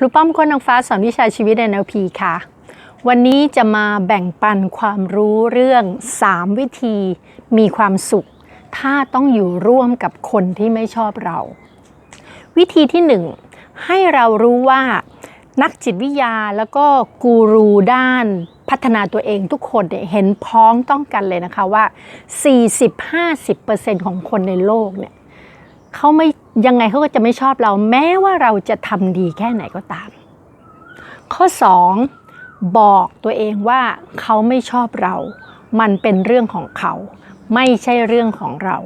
ครูป้อมคนนางฟ้าสอนวิชาชีวิต NLP ค่ะ วันนี้จะมาแบ่งปันความรู้เรื่อง 3 วิธีมีความสุข ถ้าต้องอยู่ร่วมกับคนที่ไม่ชอบเรา วิธีที่ 1 ให้เรารู้ว่านักจิตวิทยาแล้วก็กูรูด้านพัฒนาตัวเองทุกคนเนี่ยเห็นพ้องต้องกันเลยนะคะว่า 40-50%ของคนในโลกเนี่ยเขาไม่ ยังไงเขาก็จะไม่ชอบเราแม้ว่าเราจะทำดีแค่ไหนก็ตาม ข้อ 2 บอกตัวเองว่าเขาไม่ชอบเรา มันเป็นเรื่องของเขา ไม่ใช่เรื่องของเรา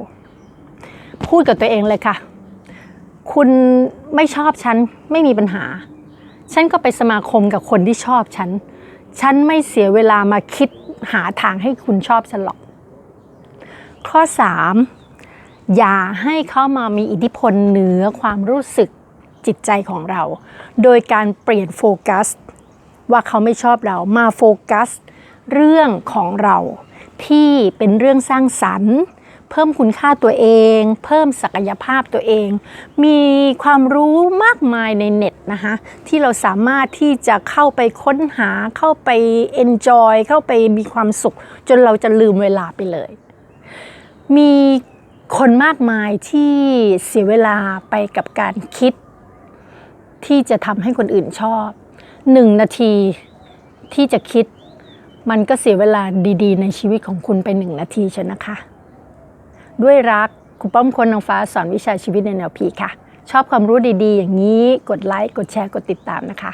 พูดกับตัวเองเลยค่ะ คุณไม่ชอบฉันไม่มีปัญหา ฉันก็ไปสมาคมกับคนที่ชอบฉัน ฉันไม่เสียเวลามาคิดหาทางให้คุณชอบฉันหรอก ข้อ 3 อย่าให้เขามามีอิทธิพลเหนือความรู้สึกจิตใจของเรา โดยการเปลี่ยนโฟกัส ว่าเขาไม่ชอบเรามาโฟกัส เรื่องของเราที่เป็นเรื่องสร้างสรรค์เพิ่มคุณค่าตัวเอง เพิ่มศักยภาพตัวเอง มีความรู้มากมายในเน็ตนะคะที่เราสามารถที่จะเข้าไปค้นหาเข้าไป enjoy เข้าไปมีความสุข จนเราจะลืมเวลาไปเลย มี คนมากมายที่เสียเวลาไปกับการคิด ที่จะทำให้คนอื่นชอบหนึ่งนาทีที่จะคิด มันก็เสียเวลาดีๆ ในชีวิตของคุณไปหนึ่งนาทีเชยวนะคะ ด้วยรักคุณป้อมคนนางฟ้าสอนวิชาชีวิตในแนวพีค่ะ ชอบความรู้ดีๆ อย่างนี้กดไลค์กดแชร์กดติดตามนะคะ